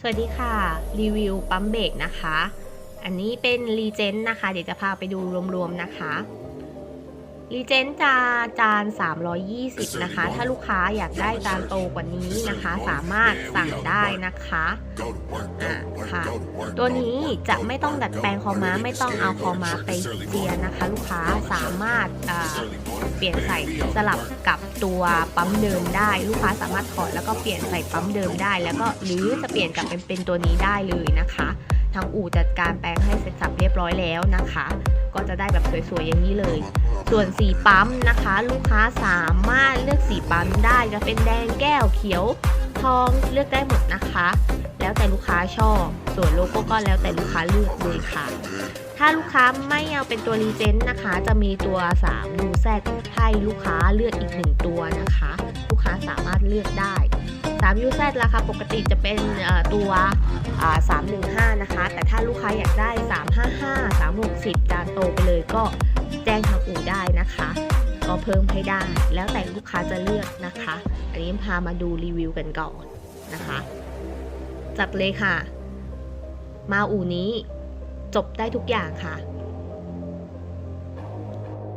สวัสดีค่ะ รีวิวปั๊มเบรกนะคะ อันนี้เป็นรีเจนต์นะคะ เดี๋ยวจะพาไปดูรวมๆนะคะ รีเจนต์จะจาน 320 นะคะ ถ้าลูกค้าอยากได้จานโตกว่านี้นะคะ สามารถสั่งได้นะคะอ่าค่ะ ตัวนี้จะไม่ต้องดัดแปลงคอม้า ไม่ต้องเอาคอม้าไปเจียนะคะ ลูกค้าสามารถอ่าเปลี่ยนใส่สลับกับตัวปั๊มเดิมได้ ลูกค้าสามารถถอดแล้วก็เปลี่ยนใส่ปั๊มเดิมได้ แล้วก็หรือจะเปลี่ยนกลับเป็นเป็นตัวนี้ได้เลยนะคะางอู่จัดการแปลงให้เสร็จสับเรียบร้อยแล้วนะคะ ก็จะได้แบบสวยๆอย่างนี้เลย ส่วนสีปั๊มนะคะ ลูกค้าสามารถเลือกสีปั๊มได้จะเป็นแดงแก้วเขียวทองเลือกได้หมดนะคะ แล้วแต่ลูกค้าชอบ ส่วนโลโก้ก็แล้วแต่ลูกค้าเลือกเลยค่ะ ถ้าลูกค้าไม่เอาเป็นตัวรีเจนต์นะคะ จะมีตัว3ดูแซให้ลูกค้าเลือกอีกหนึ่งตัวนะคะ ลูกค้าสามารถเลือกได้3 u z ราคาปกติจะเป็นตัวอ่า315นะคะ 60จานโตไปเลยก็แจ้งทางอู่ได้นะคะ ก็เพิ่มให้ได้ แล้วแต่ลูกค้าจะเลือกนะคะ อันนี้พามาดูรีวิวกันก่อนนะคะ จัดเลยค่ะ มาอู่นี้จบได้ทุกอย่างค่ะ